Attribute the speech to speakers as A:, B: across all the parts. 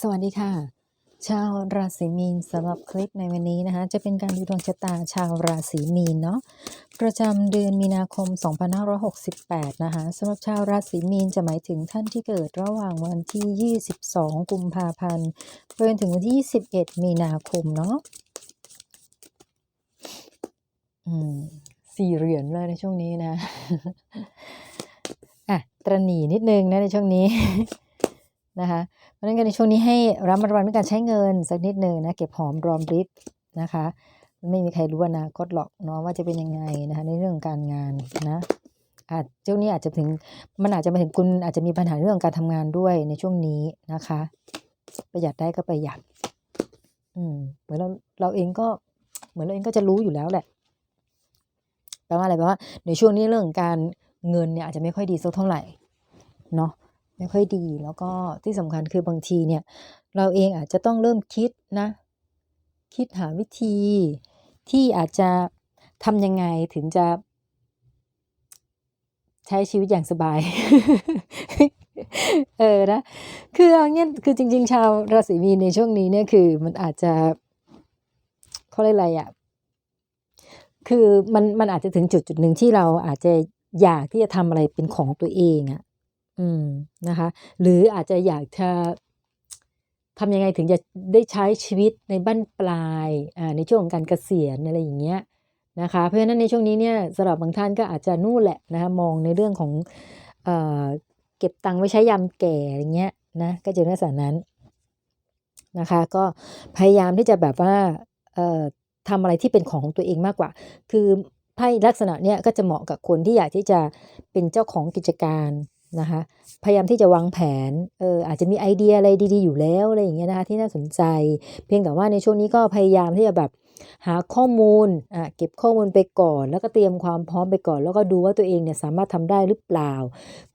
A: สวัสดีค่ะ ชาวราศีมีนสำหรับคลิปในวันนี้นะคะ จะเป็นการดูดวงชะตาชาวราศีมีนเนาะประจำเดือนมีนาคม 2568 นะคะสำหรับชาวราศีมีนจะหมายถึงท่านที่เกิดระหว่างวันที่ 22 กุมภาพันธ์ไปจนถึงวันที่ 21 มีนาคมเนาะอืมสี่เหรียญเลยในช่วงนี้นะอะตระหนี่นิดนึงนะในช่วงนี้นะคะ เพราะฉะนั้นในช่วงนี้ให้ระมัดระวังในการใช้เงินสักนิดหนึ่งนะเก็บหอมรอมริบนะคะไม่มีใครรู้อนาคตหรอกเนาะว่าจะเป็นยังไงนะคะในเรื่องการงานนะอาจช่วงนี้อาจจะถึงมันอาจจะมาถึงคุณอาจจะมีปัญหาเรื่องการทำงานด้วยในช่วงนี้นะคะ ประหยัดได้ก็ประหยัด อืมเหมือนเราเราเองก็ เหมือนเราเองก็จะรู้อยู่แล้วแหละแปลว่าอะไรแปลว่าในช่วงนี้เรื่องการเงินเนี่ยอาจจะไม่ค่อยดีสักเท่าไหร่เนาะ ไม่ค่อยดี แล้วก็ที่สำคัญคือบางทีเนี่ย เราเองอาจจะต้องเริ่มคิดนะ คิดหาวิธีที่อาจจะทำยังไงถึงจะ ใช้ชีวิตอย่างสบาย เออนะ คือเอาเงี้ยคือจริง ๆ ชาวราศีมีนในช่วงนี้เนี่ยคือมันอาจจะเขาเรียกอะไรอะ่ะคือมันมันอาจจะถึงจุดจุดหนึ่งที่เราอาจจะอยากที่จะทำอะไรเป็นของตัวเองอะ่ะ อืมนะคะ หรืออาจจะอยากจะทำยังไงถึงจะได้ใช้ชีวิตในบั้นปลายอ่าในช่วงของการเกษียณอะไรอย่างเงี้ยนะคะเพราะฉะนั้นในช่วงนี้เนี่ยสำหรับบางท่านก็อาจจะนู่นแหละนะคะมองในเรื่องของเอ่อเก็บตังค์ไว้ใช้ยามแก่อย่างเงี้ยนะก็จะในลักษณะนั้นนะคะ ก็พยายามที่จะแบบว่าเอ่อทำอะไรที่เป็นของตัวเองมากกว่า คือไพ่ลักษณะเนี้ยก็จะเหมาะกับคนที่อยากที่จะเป็นเจ้าของกิจการ นะคะ พยายามที่จะวางแผน เอออาจจะมีไอเดียอะไรดีๆอยู่แล้วอะไรอย่างเงี้ยนะคะที่น่าสนใจ เพียงแต่ว่าในช่วงนี้ก็พยายามที่จะแบบหาข้อมูลอะเก็บข้อมูลไปก่อน แล้วก็เตรียมความพร้อมไปก่อน แล้วก็ดูว่าตัวเองเนี่ยสามารถทำได้หรือเปล่า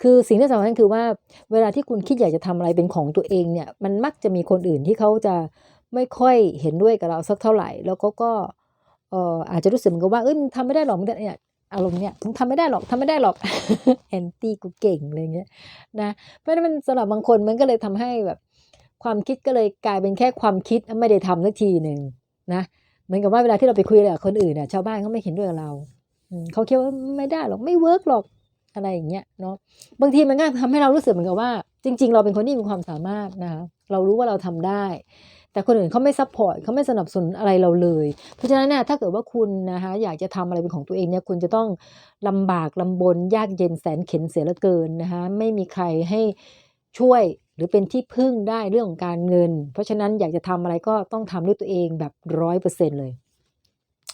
A: คือสิ่งที่สำคัญคือว่าเวลาที่คุณคิดอยากจะทำอะไรเป็นของตัวเองเนี่ย มันมักจะมีคนอื่นที่เขาจะไม่ค่อยเห็นด้วยกับเราสักเท่าไหร่ แล้วก็ก็เอออาจจะรู้สึกเหมือนกับว่าเอ้ยมึงทำไม่ได้หรอกมึงเนี่ย อารมณ์เนี่ยมึงทำไม่ได้หรอกทำไม่ได้หรอกแอนตี้กูเก่งอะไรเงี้ยนะเพราะฉะนั้นมันสำหรับบางคนมันก็เลยทำให้แบบ ความคิดก็เลยกลายเป็นแค่ความคิดไม่ได้ทำสักทีหนึ่งนะเหมือนกับว่าเวลาที่เราไปคุยกับคนอื่นน่ะชาวบ้านเขาไม่เห็นด้วยกับเราเขาคิดว่าไม่ได้หรอกไม่เวิร์กหรอกอะไรอย่างเงี้ยเนาะบางทีมันก็ทำให้เรารู้สึกเหมือนกับว่า จริง ๆ เราเป็นคนที่มีความสามารถนะคะเรารู้ว่าเราทำได้ แต่คนอื่นเขาไม่ซัพพอร์ตเขาไม่สนับสนุนอะไรเราเลย เพราะฉะนั้นเนี่ยถ้าเกิดว่าคุณนะคะอยากจะทำอะไรเป็นของตัวเองเนี่ยคุณจะต้องลำบากลำบนยากเย็นแสนเข็ญเสียเหลือเกินนะคะไม่มีใครให้ช่วยหรือเป็นที่พึ่งได้เรื่องของการเงิน เพราะฉะนั้นอยากจะทำอะไรก็ต้องทำด้วยตัวเองแบบร้อยเปอร์เซ็นต์เลย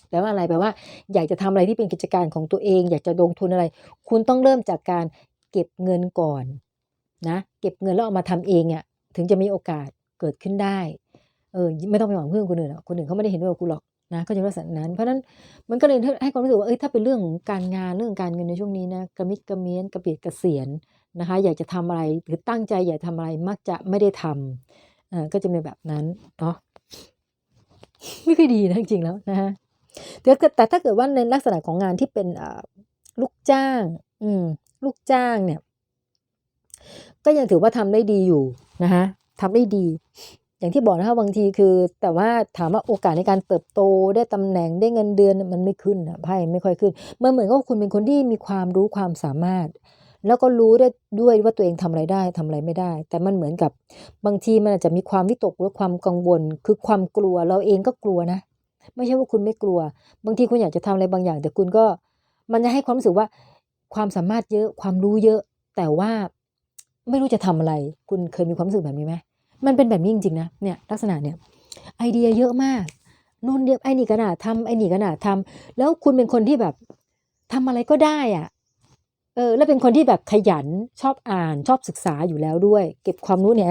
A: แปลว่าอะไรแปลว่า อยากจะทำอะไรที่เป็นกิจการของตัวเอง อยากจะลงทุนอะไร คุณต้องเริ่มจากการเก็บเงินก่อนนะเก็บเงินแล้วเอามาทำเองอะถึงจะมีโอกาสเกิดขึ้นได้ เออไม่ต้องไปหวังพึ่งคนอื่นหรอกคนอื่นเขาไม่ได้เห็นด้วยกับคุณหรอกนะก็จะลักษณะนั้น เพราะนั้นมันก็เลยให้ความรู้สึกว่าเอ้ยถ้าเป็นเรื่องของการงานเรื่องการเงินในช่วงนี้นะกระมิดกระเมียนกระเบียดกระเสียนนะคะ อยากจะทำอะไรหรือตั้งใจอยากทำอะไรมักจะไม่ได้ทำอ่าก็จะเป็นแบบนั้นเนาะไม่ค่อยดีนะจริงๆแล้วนะฮะแต่แต่ถ้าเกิดว่าในลักษณะของงานที่เป็นลูกจ้าง อืม ลูกจ้างเนี่ย ก็ยังถือว่าทำได้ดีอยู่นะคะทำได้ดี อย่างที่บอกนะคะบางทีคือ แต่ว่าถามว่าโอกาสในการเติบโตได้ตำแหน่งได้เงินเดือนมันไม่ขึ้นอะไพ่ไม่ค่อยขึ้นมันเหมือนกับคุณเป็นคนที่มีความรู้ความสามารถ แล้วก็รู้ได้ด้วยว่าตัวเองทำอะไรได้ทำอะไรไม่ได้ แต่มันเหมือนกับบางทีมันอาจจะมีความวิตกหรือความกังวล คือความกลัวเราเองก็กลัวนะ ไม่ใช่ว่าคุณไม่กลัว บางทีคุณอยากจะทำอะไรบางอย่าง แต่คุณก็มันจะให้ความรู้สึกว่าความสามารถเยอะความรู้เยอะ แต่ว่าไม่รู้จะทำอะไร คุณเคยมีความรู้สึกแบบนี้ไหม มันเป็นแบบนี้จริงๆนะเนี่ยลักษณะเนี่ยไอเดียเยอะมากนู่นเดียบไอ้นี่ก็น่าทำไอ้นี่ก็น่าทำแล้วคุณเป็นคนที่แบบทำอะไรก็ได้อะเออแล้วเป็นคนที่แบบขยันชอบอ่านชอบศึกษาอยู่แล้วด้วย เก็บความรู้เนี่ย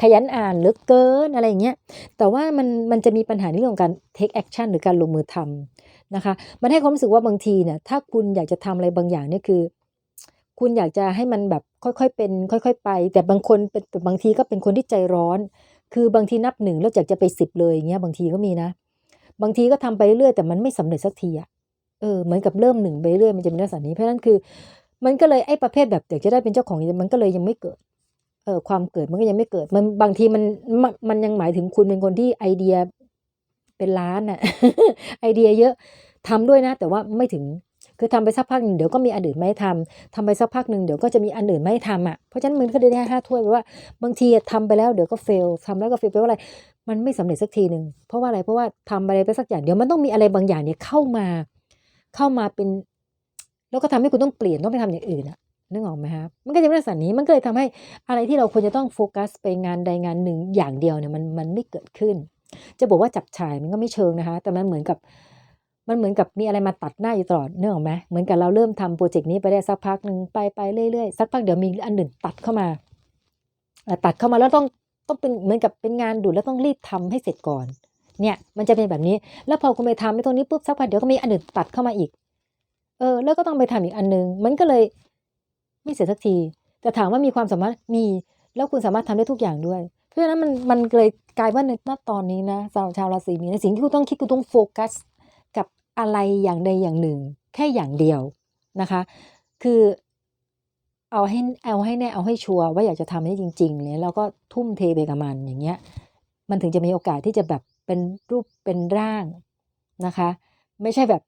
A: ขยันอ่านเหลือเกินอะไรอย่างเงี้ยแต่ว่ามันมันจะมีปัญหาในเรื่องของการ take action หรือการลงมือทำนะคะ มันให้ความรู้สึกว่าบางทีเนี่ยถ้าคุณอยากจะทำอะไรบางอย่างเนี่ยคือ คุณอยากจะให้มันแบบ ค่อยๆเป็น ค่อย ๆ ไป แต่บางคนเป็นบางทีก็เป็นคนที่ใจร้อน คือบางทีนับหนึ่งแล้วอยากจะไปสิบเลยอย่างเงี้ยบางทีก็มีนะ บางทีก็ทำไปเรื่อยแต่มันไม่สำเร็จสักทีอะเออเหมือนกับเริ่มหนึ่งไปเรื่อยมันจะมีลักษณะนี้เพราะนั้นคือ มันก็เลยไอ้ประเภทแบบอยากจะได้เป็นเจ้าของมันก็เลยยังไม่เกิดเออความเกิดมันก็ยังไม่เกิด มันบางทีมันมนมันยังหมายถึงคุณเป็นคนที่ไอเดียเป็นล้านน่ะไอเดียเยอะทำด้วยนะ แต่ว่าไม่ถึง คือทำไปสักพักหนึ่งเดี๋ยวก็มีอันอื่นไม่ให้ทำทำไปสักพักหนึ่งเดี๋ยวก็จะมีอันอื่นไม่ให้ทำอะเพราะฉะนั้นมันก็ได้แค่ห้าถ้วยแปลว่าบางทีอะทำไปแล้วเดี๋ยวก็เฟลทำแล้วก็เฟลแปลว่าอะไร มันไม่สำเร็จสักทีหนึ่งเพราะว่าอะไรเพราะว่าทำอะไรไปสักอย่างเดี๋ยวมันต้องมีอะไรบางอย่างเนี่ยเข้ามา เข้ามาเป็น แล้วก็ทำให้คุณต้องเปลี่ยนต้องไปทำอย่างอื่นอะนึกออกไหมครับมันก็จะเป็นลักษณะนี้ มันก็เลยทำให้อะไรที่เราควรจะต้องโฟกัสไปงานใดงานหนึ่งอย่างเดียวเนี่ยมันมันไม่เกิดขึ้น จะบอกว่าจับฉายมันก็ไม่เชิงนะคะ แต่มันเหมือนกับ มันเหมือนกับมีอะไรมาตัดหน้าอยู่ตลอดเนึกออไหมเหมือนกับเราเริ่มทำโปรเจกต์นี้ไปได้สักพักหนึ่งไปไปเรื่อยๆสักพักเดี๋ยวมีอันหนึ่งตัดเข้ามาตัดเข้ามาแล้วต้องต้องเป็นเหมือนกับเป็นงานด่วนแล้วต้องรีบทำให้เสร็จก่อน เนี่ยมันจะเป็นแบบนี้ แล้วพอคุณไปทำไอ้ตรงนี้ปุ๊บสักพักเดี๋ยวก็มีอันอื่นตัดเข้ามาอีก เออ แล้วก็ต้องไปทำอีกอันนึง มันก็เลยไม่เสร็จสักที แต่ถามว่ามีความสามารถมีแล้วคุณสามารถทำได้ทุกอย่างด้วย เพราะฉะนั้นมันมันเลยกลายว่าในตอนนี้นะชาวราศีมีนสิ่งที่คุณต้องคิดคุณต้องโฟกัส อะไรอย่างใดอย่างหนึ่ง แค่อย่างเดียวนะคะ คือเอาให้เอาให้แน่เอาให้ชัวร์ว่าอยากจะทำให้จริงๆเลยแล้วก็ทุ่มเทไปกับมันอย่างเงี้ยมันถึงจะมีโอกาสที่จะแบบเป็นรูปเป็นร่างนะคะ ไม่ใช่แบบ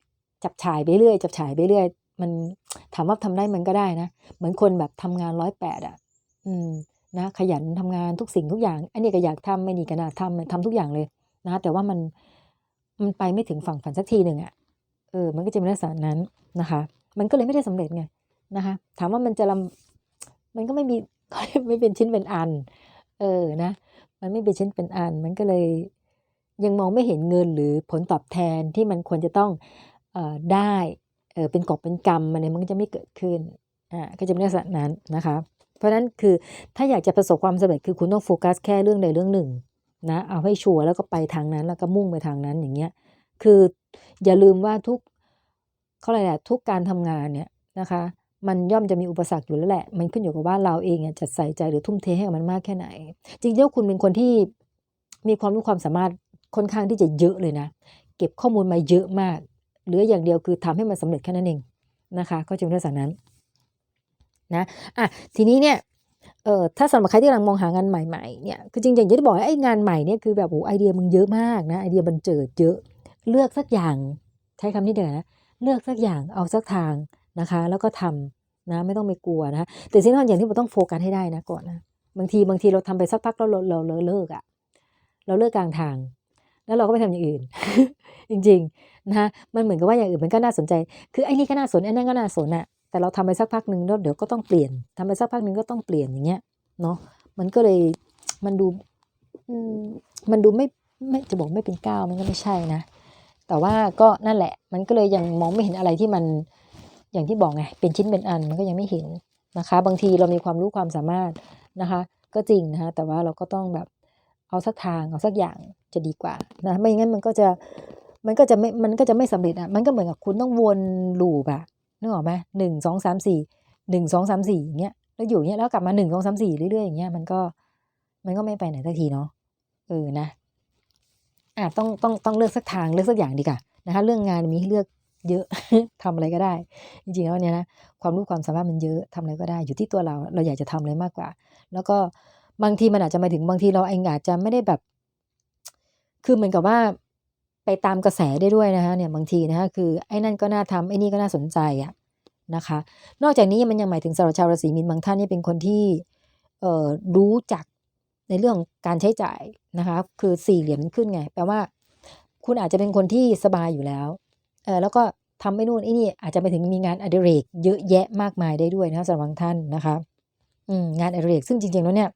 A: จับฉายไปเรื่อยจับฉายไปเรื่อยมันถามว่าทำได้มันก็ได้นะ เหมือนคนแบบทำงานร้อยแปดอะ อืมนะขยันทำงานทุกสิ่งทุกอย่าง อันนี้ก็อยากทำไม่นี่ก็น่าทำทำทุกอย่างเลยนะ แต่ว่ามัน มันไปไม่ถึงฝั่งฝันสักทีหนึ่งอะเออมันก็จะเป็นลักษณะนั้นนะคะ มันก็เลยไม่ได้สำเร็จไงนะคะ ถามว่ามันจะลำมันก็ไม่มีไม่เป็นชิ้นเป็นอัน เออนะ มันไม่เป็นชิ้นเป็นอัน มันก็เลยยังมองไม่เห็นเงินหรือผลตอบแทนที่มันควรจะต้องเอ่อได้เออเป็นกอบเป็นกรรมมันเนี่ยมันก็จะไม่เกิดขึ้นอ่าก็จะเป็นลักษณะนั้นนะคะ เพราะฉะนั้นคือถ้าอยากจะประสบความสำเร็จคือคุณต้องโฟกัสแค่เรื่องใดเรื่องหนึ่ง นะเอาให้ชัวร์แล้วก็ไปทางนั้นแล้วก็มุ่งไปทางนั้นอย่างเงี้ยคืออย่าลืมว่าทุกเขาอะไรอะทุกการทำงานเนี่ยนะคะ มันย่อมจะมีอุปสรรคอยู่แล้วแหละ มันขึ้นอยู่กับว่าเราเองอะจะใส่ใจหรือทุ่มเทให้กับมันมากแค่ไหน จริงๆแล้วคุณเป็นคนที่มีความรู้ความสามารถค่อนข้างที่จะเยอะเลยนะ เก็บข้อมูลมาเยอะมากเหลืออย่างเดียวคือทำให้มันสำเร็จแค่นั้นเองนะคะ ก็จะเป็นลักษณะนั้นนะอะทีนี้เนี่ย เอ่อถ้าสำหรับใครที่กำลังมองหางานใหม่ๆเนี่ยคือจริงๆอย่างที่บอกไอ้งานใหม่เนี่ยคือแบบโอ้ไอเดียมึงเยอะมากนะไอเดียบันเจิดเยอะเลือกสักอย่างใช้คำนี้เดี๋ยวนะเลือกสักอย่างเอาสักทางนะคะ แล้วก็ทำนะไม่ต้องไปกลัวนะแต่สิ่งที่อย่างที่เราต้องโฟกัสให้ได้นะก่อนนะบางทีบางทีเราทำไปสักพักแล้วเราเราเลิกอะ่ะเราเลิกกลางทาง แล้วเราก็ไปทำอย่างอื่น จริงๆนะคะมันเหมือนกับว่าอย่างอื่นมันก็น่าสนใจ คือไอ้นี่ก็น่าสนไอ้นั่นก็น่าสนอะ แต่เราทำไปสักพักหนึ่งแล้วเดี๋ยวก็ต้องเปลี่ยนทำไปสักพักหนึ่งก็ต้องเปลี่ยนอย่างเงี้ยเนาะมันก็เลยมันดูมันดูไม่ไม่จะบอกไม่เป็นก้าวมันก็ไม่ใช่นะ แต่ว่าก็นั่นแหละ มันก็เลยยังมองไม่เห็นอะไรที่มันอย่างที่บอกไงเป็นชิ้นเป็นอันมันก็ยังไม่เห็นนะคะ บางทีเรามีความรู้ความสามารถนะคะ ก็จริงนะคะแต่ว่าเราก็ต้องแบบเอาสักทางเอาสักอย่างจะดีกว่านะไม่งั้นมันก็จะมันก็จะไม่มันก็จะไม่สำเร็จอะมันก็เหมือนกับคุณต้องวนลูปอะ นึกออกไหมหนึ่งสองสามสี่หนึ่งสองสามสี่อย่างเงี้ยแล้วอยู่เงี้ยแล้วกลับมาหนึ่งสองสามสี่เรื่อยๆอย่างเงี้ยมันก็มันก็ไม่ไปไหนสักทีเนาะเออนะอะต้องต้องต้องเลือกสักทางเลือกสักอย่างดีกว่านะคะ เรื่องงานมีให้เลือกเยอะทำอะไรก็ได้ จริงๆแล้วเนี่ยนะความรู้ความสามารถมันเยอะทำอะไรก็ได้ อยู่ที่ตัวเราเราอยากจะทำอะไรมากกว่า แล้วก็บางทีมันอาจจะมาถึงบางทีเราเองอาจจะไม่ได้แบบ คือเหมือนกับว่า ไปตามกระแสได้ด้วยนะคะเนี่ยบางทีนะคะคือไอ้นั่นก็น่าทำไอ้นี่ก็น่าสนใจอะนะคะ นอกจากนี้มันยังหมายถึงสำหรับชาวราศีมีนบางท่านนี่เป็นคนที่เอ่อรู้จักในเรื่องการใช้จ่ายนะคะคือสี่เหรียญขึ้นไงแปลว่า คุณอาจจะเป็นคนที่สบายอยู่แล้วเออแล้วก็ทำไม่นู่นไอ้นี่อาจจะไปถึงมีงานอดิเรก เยอะแยะมากมายได้ด้วยนะคะสำหรับบางท่านนะคะอืมงานอดิเรกซึ่งจริงๆแล้วเนี่ย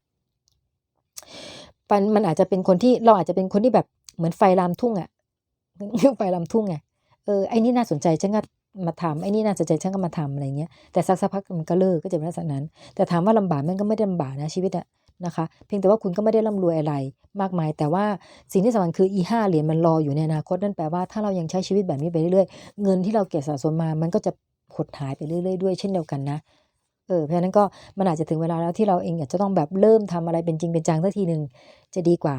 A: มันมันอาจจะเป็นคนที่เราอาจจะเป็นคนที่แบบเหมือนไฟลามทุ่งอะ ไฟลาทุ่งไงเออไอ้นี่น่าสนใจฉันก็มาทำไอ้นี่น่าสนใจฉันก็มาทำอะไรเงี้ยแต่สักสักพักมันก็เลิกก็จะเป็นลักษณะนั้น แต่ถามว่าลำบากมันก็ไม่ได้ลำบากนะชีวิตอะนะคะ เพียงแต่ว่าคุณก็ไม่ได้ร่ำรวยอะไรมากมาย แต่ว่าสิ่งที่สำคัญคืออีห้าเหรียญมันรออยู่ในอนาคตนั่นแปลว่าถ้าเรายังใช้ชีวิตแบบนี้ไปเรื่อยๆเงินที่เราเก็บสะสมมามันก็จะหดหายไปเรื่อยๆด้วยเช่นเดียวกันนะเออเพราะนั้นก็มันอาจจะถึงเวลาแล้วที่เราเองอยากจะต้องแบบเริ่มทำอะไรเป็นจริงเป็นจังสักทีหนึ่งจะดีกว่า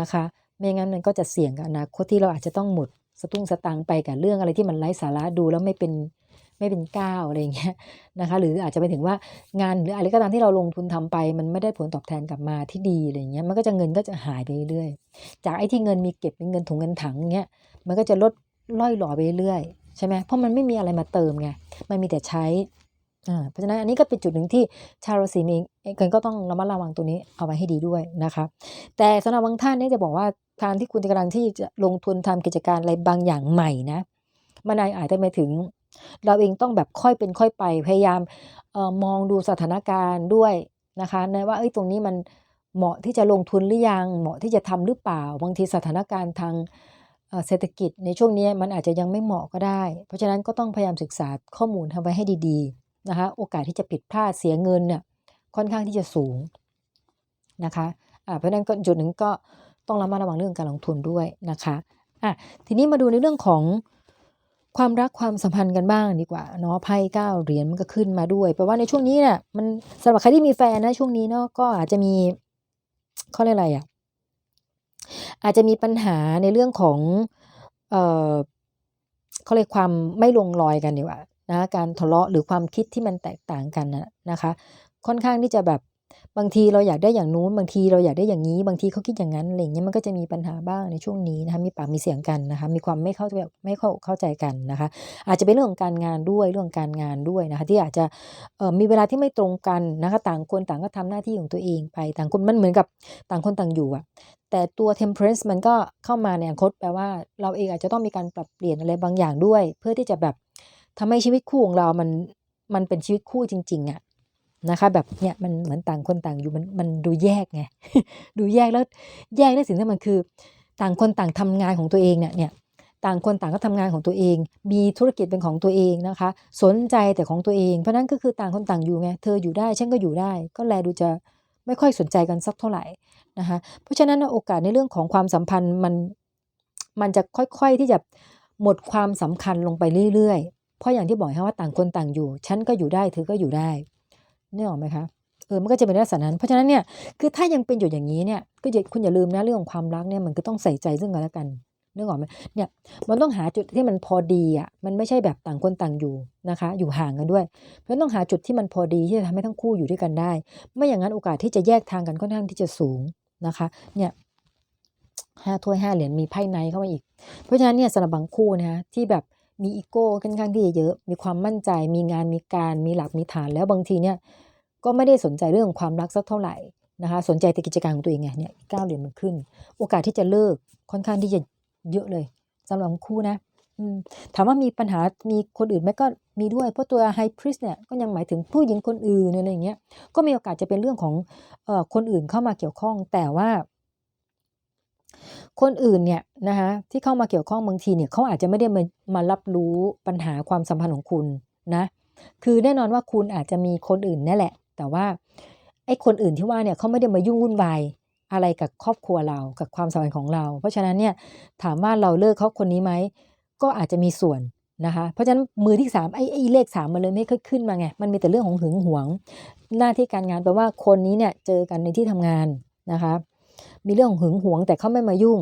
A: นะคะ ไม่งั้นมันก็จะเสี่ยงกับอนาคตที่เราอาจจะต้องหมดสตุ้งสตังไปกับเรื่องอะไรที่มันไร้สาระดูแล้วไม่เป็นไม่เป็นก้าวอะไรอย่างเงี้ยนะคะ หรืออาจจะไปถึงว่างานหรืออะไรก็ตามที่เราลงทุนทำไป มันไม่ได้ผลตอบแทนกลับมาที่ดีอะไรเงี้ยมันก็จะเงินก็จะหายไปเรื่อยจากไอ้ที่เงินมีเก็บเป็นเงินถุงเงินถังเงี้ยมันก็จะลดล่อยหล่อไปเรื่อยใช่ไหมเพราะมันไม่มีอะไรมาเติมไงมันมีแต่ใช้อ่าเพราะฉะนั้นอันนี้ก็เป็นจุดหนึ่งที่ชาวราศีมีนเองก็ต้องระมัดระวังตัวนี้เอาไว้ให้ดีด้วยนะคะ แต่สำหรับ บางท่านเนี่ยจะบอกว่า การที่คุณกำลังที่จะลงทุนทำกิจการอะไรบางอย่างใหม่นะมันอาจจะไปถึง เราเองต้องแบบค่อยเป็นค่อยไปพยายามออมองดูสถานการณ์ด้วยนะคะในว่าเอ้ยตรงนี้มันเหมาะที่จะลงทุนหรือยัง เหมาะที่จะทำหรือเปล่า บางทีสถานการณ์ทางเศรษฐกิจในช่วงนี้มันอาจจะยังไม่เหมาะก็ได้ เพราะฉะนั้นก็ต้องพยายามศึกษาข้อมูลทำไว้ให้ดีๆนะคะโอกาสที่จะผิดพลาดเสียเงินเนี่ยค่อนข้างที่จะสูงนะคะอ่าเพราะฉะนั้นก็จุดหนึ่งก็ ต้องระมัดระวังเรื่องการลงทุนด้วยนะคะอะทีนี้มาดูในเรื่องของความรักความสัมพันธ์กันบ้างดีกว่าเนาะไพ่เก้าเหรียญมันก็ขึ้นมาด้วยแปลว่าในช่วงนี้เนี่ยมันสำหรับใครที่มีแฟนนะช่วงนี้เนาะก็อาจจะมีเขาเรียกอะไรอะอาจจะมีปัญหาในเรื่องของเอ่อเขาเรียกความไม่ลงรอยกันดีกว่านะการทะเลาะหรือความคิดที่มันแตกต่างกันนะนะคะ ค่อนข้างที่จะแบบ บางทีเราอยากได้อย่างนู้น บางทีเราอยากได้อย่างนี้ บางทีเขาคิดอย่างนั้นอะไรเงี้ยมันก็จะมีปัญหาบ้างในช่วงนี้นะคะมีปากมีเสียงกันนะคะมีความไม่เข้าใจไม่เข้าเข้าใจกันนะคะ อาจจะเป็นเรื่องของการงานด้วยเรื่องการงานด้วยนะคะที่อาจจะมีเวลาที่ไม่ตรงกันนะคะต่างคนต่างก็ทำหน้าที่ของตัวเองไปต่างคนมันเหมือนกับต่างคนต่างอยู่อะแต่ตัว temperance มันก็เข้ามาในอนาคตแปลว่าเราเองอาจจะต้องมีการปรับเปลี่ยนอะไรบางอย่างด้วย เพื่อที่จะแบบทำให้ชีวิตคู่ของเรามันมันเป็นชีวิตคู่จริงๆอะ นะคะ แบบเนี่ยมันเหมือนต่างคนต่างอยู่มันมันดูแยกไงดูแยกแล้วแยกได้สิ่งที่มันคือ ต่างคนต่างทำงานของตัวเองเนี่ยเนี่ยต่างคนต่างก็ทำงานของตัวเอง มีธุรกิจเป็นของตัวเองนะคะ สนใจแต่ของตัวเอง เพราะนั้นก็คือต่างคนต่างอยู่ไง เธออยู่ได้ ฉันก็อยู่ได้ ก็แลดูจะไม่ค่อยสนใจกันสักเท่าไหร่นะคะ เพราะฉะนั้นโอกาสในเรื่องของความสัมพันธ์มันมันจะค่อยๆที่จะหมดความสำคัญลงไปเรื่อยๆ เพราะอย่างที่บอกให้ว่าต่างคนต่างอยู่ ฉันก็อยู่ได้ เธอก็อยู่ได้ นี่ออกไหมคะเออมันก็จะเป็นลักษณะนั้น เพราะฉะนั้นเนี่ยคือถ้ายังเป็นอยู่อย่างนี้เนี่ยก็คุณอย่าลืมนะเรื่องของความรักเนี่ยมันก็ต้องใส่ใจซึ่งกันและกันนึกออกไหมเนี่ยมันต้องหาจุดที่มันพอดีอะมันไม่ใช่แบบต่างคนต่างอยู่นะคะ อยู่ห่างกันด้วยเพราะฉะนั้นต้องหาจุดที่มันพอดีที่จะทำให้ทั้งคู่อยู่ด้วยกันได้ ไม่อย่างนั้นโอกาสที่จะแยกทางกันค่อนข้างที่จะสูงนะคะเนี่ยห้าถ้วยห้าเหรียญมีไพ่ในเข้ามาอีก เพราะฉะนั้นเนี่ยสำหรับบางคู่นะที่แบบ มีอีโก้ค่อนข้างที่จะเยอะ มีความมั่นใจ มีงานมีการมีหลักมีฐานแล้วบางทีเนี่ยก็ไม่ได้สนใจเรื่องความรักสักเท่าไหร่นะคะสนใจแต่กิจการของตัวเองไงเนี่ยเก้าเหรียญมันขึ้น โอกาสที่จะเลิกค่อนข้างที่จะเยอะเลยสำหรับคู่นะถามว่ามีปัญหา มีคนอื่นไหมก็มีด้วย เพราะตัวไฮพริสเนี่ยก็ยังหมายถึงผู้หญิงคนอื่นอะไรอย่างเงี้ย ก็มีโอกาสจะเป็นเรื่องของเอ่อคนอื่นเข้ามาเกี่ยวข้อง แต่ว่า คนอื่นเนี่ยนะคะที่เข้ามาเกี่ยวข้องบางทีเนี่ยเขาอาจจะไม่ได้มามารับรู้ปัญหาความสัมพันธ์ของคุณนะคือแน่นอนว่าคุณอาจจะมีคนอื่นนั่นแหละ แต่ว่าไอ้คนอื่นที่ว่าเนี่ยเขาไม่ได้มายุ่งวุ่นวายอะไรกับครอบครัวเรากับความสัมพันธ์ของเรา เพราะฉะนั้นเนี่ยถามว่าเราเลิกเขาคนนี้ไหมก็อาจจะมีส่วนนะคะเพราะฉะนั้นมือที่สามไอ้ไอ้เลขสามมันเลยไม่ค่อยขึ้นมาไงมันมีแต่เรื่องของหึงหวง หน้าที่การงานแปลว่าคนนี้เนี่ยเจอกันในที่ทำงานนะคะ มีเรื่องหึงหวงแต่เขาไม่มายุ่ง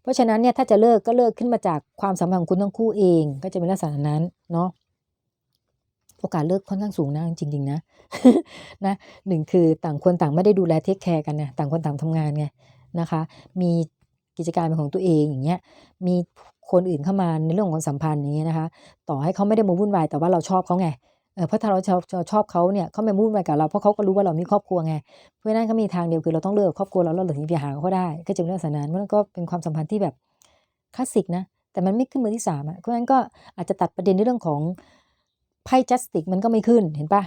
A: เพราะฉะนั้นเนี่ยถ้าจะเลิกก็เลิกขึ้นมาจากความสัมพันธ์ของคุณทั้งคู่เอง ก็จะเป็นลักษณะนั้นเนาะโอกาสเลิกค่อนข้างสูงนะจริงๆนะนะหนึ่งคือต่างคนต่างไม่ได้ดูแลเทคแคร์กันนะต่างคนต่างทำงานไงนะคะ มีกิจการเป็นของตัวเองอย่างเงี้ยมีคนอื่นเข้ามาในเรื่องของสัมพันธ์อย่างเงี้ยนะคะ ต่อให้เขาไม่ได้มาวุ่นวายแต่ว่าเราชอบเขาไง เพราะถ้าเราชอบชอบเขาเนี่ยเขาไม่มุ่นวายกับเราเพราะเขาก็รู้ว่าเรามีครอบครัวไงเพราะนั้นก็มีทางเดียวคือเราต้องเลิกครอบครัวเราแล้วเราถึงจะหาเขาได้ ก็จะเป็นเรื่องสนานมันก็เป็นความสัมพันธ์ที่แบบคลาสสิกนะแต่มันไม่ขึ้นมือที่สามอะเพราะฉะนั้นก็อาจจะตัดประเด็นในเรื่องของไพ่จัสติกมันก็ไม่ขึ้นเห็นปะ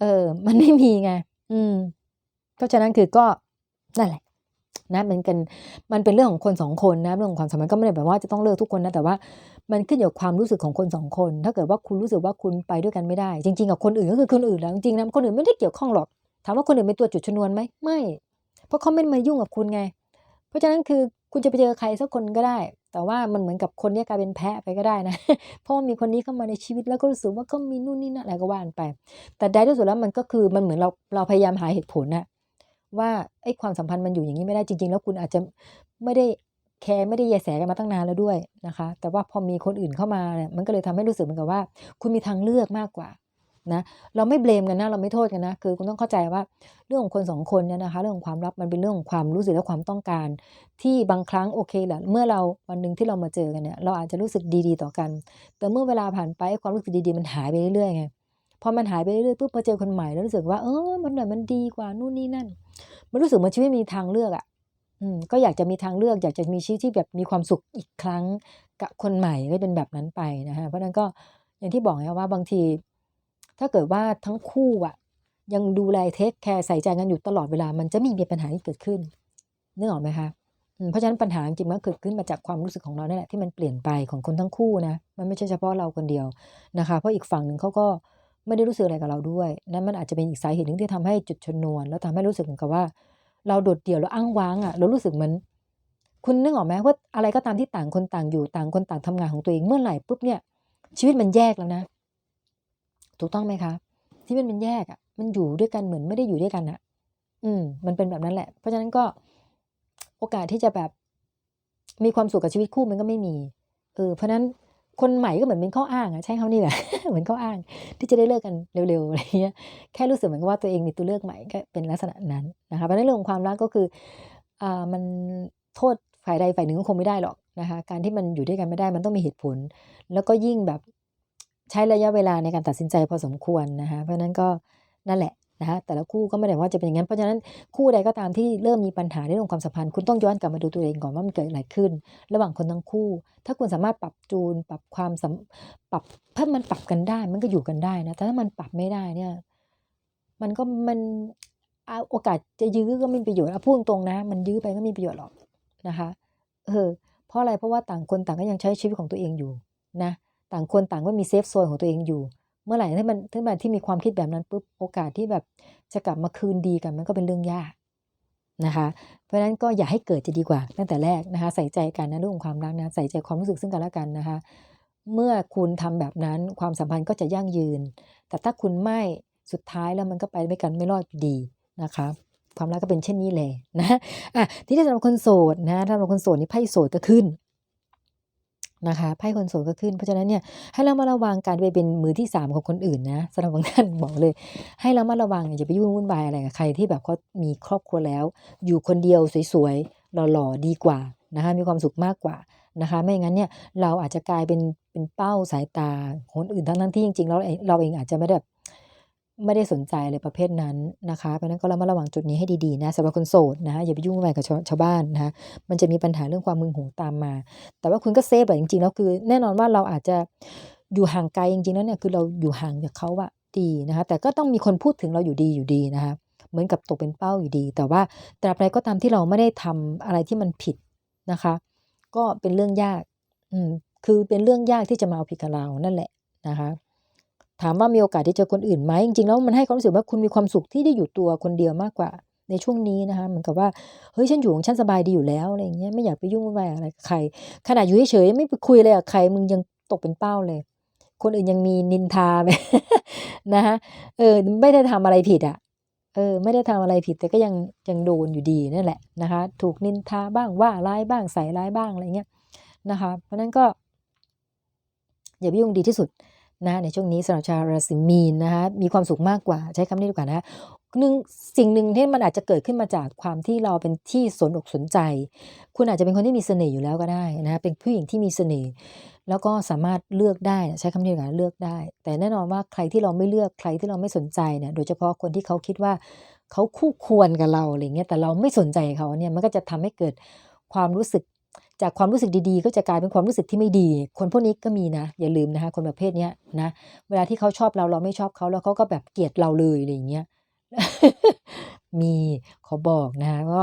A: เออ มันไม่มีไงอืมเพราะฉะนั้นคือก็นั่นแหละนะมันกันมันเป็นเรื่องของคนสองคนนะเรื่องของความสัมพันธ์ก็ไม่ได้แบบว่าจะต้องเลิกทุกคนนะแต่ว่า มันขึ้นอยู่กับความรู้สึกของคนสองคน ถ้าเกิดว่าคุณรู้สึกว่าคุณไปด้วยกันไม่ได้ จริงๆกับคนอื่นก็คือคนอื่นแล้วจริงๆนะคนอื่นไม่ได้เกี่ยวข้องหรอก ถามว่าคนอื่นเป็นตัวจุดชนวนไหมไม่ เพราะเขาไม่มายุ่งกับคุณไง เพราะฉะนั้นคือคุณจะไปเจอใครสักคนก็ได้ แต่ว่ามันเหมือนกับคนนี้กลายเป็นแพะไปก็ได้นะ เพราะว่ามีคนนี้เข้ามาในชีวิตแล้วก็รู้สึกว่าเขามีนู่นนี่นั่นอะไรก็ว่านไป แต่ได้ที่สุดแล้วมันก็คือมันเหมือนเราเราพยายามหาเหตุผลนะว่าไอ้ความสัมพันธ์มันอยู่อย่างนี้ไม่ได้จริง ๆ แล้วคุณอาจจะไม่ได้ แคร์ไม่ได้แยแสกันมาตั้งนานแล้วด้วยนะคะ แต่ว่าพอมีคนอื่นเข้ามาเนี่ยมันก็เลยทำให้รู้สึกเหมือนกับว่า คุณมีทางเลือกมากกว่านะเราไม่เบลมกันนะเราไม่โทษกันนะคือคุณต้องเข้าใจว่าเรื่องของคนสองคนเนี่ยนะคะ เรื่องของความรักมันเป็นเรื่องของความรู้สึกและความต้องการ ที่บางครั้งโอเคแหละเมื่อเราวันหนึ่งที่เรามาเจอกันเนี่ยเราอาจจะรู้สึกดีๆต่อกัน แต่เมื่อเวลาผ่านไปความรู้สึกดีๆมันหายไปเรื่อยๆไงพอมันหายไปเรื่อยๆปุ๊บพอเจอคนใหม่แล้วรู้สึกว่าเออมันเหมือนมันดีกว่านู่นนี่นั่น มันรู้สึกมือนชีวิตมีทางเลือกอะ อืมก็อยากจะมีทางเลือก อยากจะมีชีวิตที่แบบมีความสุขอีกครั้งกับคนใหม่ก็เป็นแบบนั้นไปนะฮะเพราะฉะนั้นก็อย่างที่บอกไงว่าบางที ถ้าเกิดว่าทั้งคู่อะยังดูแลเทคแคร์ใส่ใจกันอยู่ตลอดเวลา มันจะไม่มีปัญหาที่เกิดขึ้นนึกออกไหมคะเพราะฉะนั้นปัญหาจริงๆมันเกิดขึ้นมาจากความรู้สึกของเราเนี่ยแหละที่มันเปลี่ยนไปของคนทั้งคู่นะมันไม่ใช่เฉพาะเราคนเดียวนะคะ เพราะอีกฝั่งหนึ่งเขาก็ไม่ได้รู้สึกอะไรกับเราด้วยนั่นมันอาจจะเป็นอีกสาเหตุหนึ่งที่ทำให้จุดชนวน แล้วทำให้รู้สึกเหมือนกับว่า เราโดดเดี่ยวแล้วอ้างว้างอะเรารู้สึกเหมือนคุณนึกออกไหมว่าอะไรก็ตามที่ต่างคนต่างอยู่ต่างคนต่างทำงานของตัวเองเมื่อไหร่ปุ๊บเนี่ย ชีวิตมันแยกแล้วนะ ถูกต้องไหมคะชีวิตมันแยกอะ มันอยู่ด้วยกันเหมือนไม่ได้อยู่ด้วยกันอะ อืม มันเป็นแบบนั้นแหละ เพราะฉะนั้นก็โอกาสที่จะแบบมีความสุขกับชีวิตคู่มันก็ไม่มีเออเพราะนั้น คนใหม่ก็เหมือนเป็นข้ออ้างอะใช่เขานี่แหละเหมือนข้ออ้าง ที่จะได้เลิกกันเร็วๆอะไรเงี้ยแค่รู้สึกเหมือนกับว่าตัวเองมีตัวเลือกใหม่ก็เป็นลักษณะนั้นนะคะเพราะฉะนั้นเรื่องของความรักก็คืออ่ามันโทษฝ่ายใดฝ่ายหนึ่งก็คงไม่ได้หรอกนะคะการที่มันอยู่ด้วยกันไม่ได้มันต้องมีเหตุผล แล้วก็ยิ่งแบบใช้ระยะเวลาในการตัดสินใจพอสมควรนะคะเพราะฉะนั้นก็นั่นแหละ นะคะแต่ละคู่ก็ไม่ได้ว่าจะเป็นอย่างนั้น เพราะฉะนั้นคู่ใดก็ตามที่เริ่มมีปัญหาในเรื่องความสัมพันธ์ คุณต้องย้อนกลับมาดูตัวเองก่อนว่ามันเกิดอะไรขึ้น ระหว่างคนทั้งคู่ ถ้าคุณสามารถปรับจูน ปรับความสัมปรับถ้ามันปรับกันได้ มันก็อยู่กันได้นะ แต่ถ้ามันปรับไม่ได้เนี่ย มันก็มันเอาโอกาสจะยื้อก็ไม่มีประโยชน์เอาพูดตรงนะ มันยื้อไปก็ไม่มีประโยชน์หรอกนะคะ เออ เพราะอะไร เพราะว่าต่างคนต่างก็ยังใช้ชีวิตของตัวเองอยู่นะ ต่างคนต่างก็มีเซฟโซนของตัวเองอยู่ เมื่อไหร่ที่มันที่มันที่มีความคิดแบบนั้นปุ๊บโอกาสที่แบบจะกลับมาคืนดีกันมันก็เป็นเรื่องยากนะคะ เพราะฉะนั้นก็อย่าให้เกิดจะดีกว่า ตั้งแต่แรกนะคะ ใส่ใจกันนะเรื่องของความรักนะใส่ใจความรู้สึกซึ่งกันและกันนะคะ เมื่อคุณทำแบบนั้นความสัมพันธ์ก็จะยั่งยืน แต่ถ้าคุณไม่สุดท้ายแล้วมันก็ไปไม่กันไม่รอดอยู่ดีนะคะความรักก็เป็นเช่นนี้เลยนะอะที่สำหรับคนโสดนะสำหรับคนโสดนี่ไพ่โสดก็ขึ้น นะคะไพ่คนโสดก็ขึ้นเพราะฉะนั้นเนี่ยให้เรามาระวังการไปเป็นมือที่สามของคนอื่นนะสำหรับบางท่านบอกเลย ให้เรามาระวังอย่าไปยุ่งวุ่นวายอะไรกับใครที่แบบเขามีครอบครัวแล้ว อยู่คนเดียวสวยๆหล่อๆดีกว่านะคะมีความสุขมากกว่านะคะไม่อย่างนั้นเนี่ยเราอาจจะกลายเป็นเป็นเป้าสายตาคนอื่นทั้งนั้นที่จริงๆเราเราเองอาจจะไม่ได้ ไม่ได้สนใจอะไรประเภทนั้นนะคะ เพราะนั้นก็เรามาระวังจุดนี้ให้ดีๆนะสำหรับคนโสดนะอย่าไปยุ่งอะไรกับชาวบ้านนะคะมันจะมีปัญหาเรื่องความมึนหงตามมา แต่ว่าคุณก็เซฟแหละจริงๆแล้วคือ แน่นอนว่าเราอาจจะอยู่ห่างไกลจริงๆแล้วเนี่ยคือเราอยู่ห่างจากเขาอะดีนะคะ แต่ก็ต้องมีคนพูดถึงเราอยู่ดีอยู่ดีนะคะเหมือนกับตกเป็นเป้าอยู่ดี แต่ว่าตราบใดก็ตามที่เราไม่ได้ทำอะไรที่มันผิดนะคะ ก็เป็นเรื่องยาก อืมคือเป็นเรื่องยากที่จะมาเอาผิดกับเรานั่นแหละนะคะ ถามว่ามีโอกาสที่เจอคนอื่นไหมจริงๆแล้วมันให้ความรู้สึกว่าคุณมีความสุขที่ได้อยู่ตัวคนเดียวมากกว่า ในช่วงนี้นะคะเหมือนกับว่าเฮ้ยฉันอยู่ของฉันสบายดีอยู่แล้วอะไรเงี้ยไม่อยากไปยุ่งวุ่นวายอะไรใครขนาดอยู่เฉยๆไม่ไปคุยอะไรกับใครมึงยังตกเป็นเป้าเลย คนอื่นยังมีนินทาไหมนะคะเออไม่ได้ทำอะไรผิดอะเออไม่ได้ทำอะไรผิดแต่ก็ยังยังโดนอยู่ดีนั่นแหละนะคะ ถูกนินทาบ้างว่าร้ายบ้างใส่ร้ายบ้างอะไรเงี้ยนะคะ เพราะนั้นก็อย่าไปยุ่งดีที่สุด นะในช่วงนี้สำหรับชาวราศีมีนนะคะมีความสุขมากกว่าใช้คำนี้ดีกว่านะหนึ่งสิ่งหนึ่งที่มันอาจจะเกิดขึ้นมาจากความที่เราเป็นที่สนอกสนใจ คุณอาจจะเป็นคนที่มีเสน่ห์อยู่แล้วก็ได้นะเป็นผู้หญิงที่มีเสน่ห์แล้วก็สามารถเลือกได้ใช้คำนี้ดีกว่าเลือกได้ แต่แน่นอนว่าใครที่เราไม่เลือกใครที่เราไม่สนใจเนี่ยโดยเฉพาะคนที่เขาคิดว่าเขาคู่ควรกับเราอะไรเงี้ยแต่เราไม่สนใจเขาเนี่ยมันก็จะทำให้เกิดความรู้สึก จากความรู้สึกดีๆ ก็จะกลายเป็นความรู้สึกที่ไม่ดี คนพวกนี้ก็มีนะ อย่าลืมนะคะ คนประเภทเนี้ยนะเวลาที่เขาชอบเราเราไม่ชอบเขาแล้วเขาก็แบบเกลียดเราเลยอะไรอย่างเงี้ยมีเขาบอกนะคะก็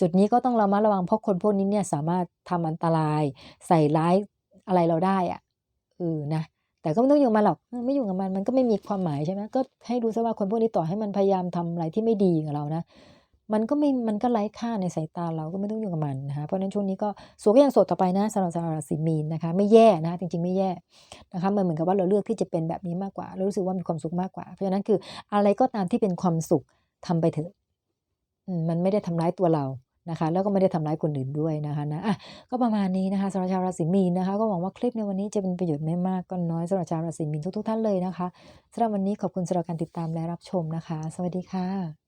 A: จุดนี้ก็ต้องระมัดระวังเพราะคนพวกนี้เนี่ยสามารถทำอันตรายใส่ร้ายอะไรเราได้อะเออนะแต่ก็ไม่ต้องอยู่กับมันหรอกไม่อยู่กับมันมันก็ไม่มีความหมายใช่ไหมก็ให้ดูซะว่าคนพวกนี้ต่อให้มันพยายามทำอะไรที่ไม่ดีกับเรานะ มันก็ไม่มันก็ไร้ค่าในสายตาเราก็ไม่ต้องอยุ่กับมันนะคะเพราะฉะนั้นช่วงนี้ก็โสดก็ยังโสดต่อไปนะสำหรับชาวราศีมีนนะคะ ไม่แย่นะจริงๆไม่แย่นะคะมันเหมือนกับว่าเราเลือกที่จะเป็นแบบนี้มากกว่าเรารู้สึกว่ามีความสุขมากกว่า เพราะฉะนั้นคืออะไรก็ตามที่เป็นความสุขทำไปเถอะมันไม่ได้ทำร้ายตัวเรานะคะแล้วก็ไม่ได้ทำร้ายคนอื่นด้วยนะคะนะอะก็ประมาณนี้นะคะสำหรับชาวราศีมีนนะคะ ก็หวังว่าคลิปในวันนี้จะเป็นประโยชน์ไม่มากก็น้อยสำหรับชาวราศีมีนทุกๆท่านเลยนะคะสำหรับวันนี้ขอบคุณสำหรับการติดตามและรับชมนะคะ สวัสดีค่ะ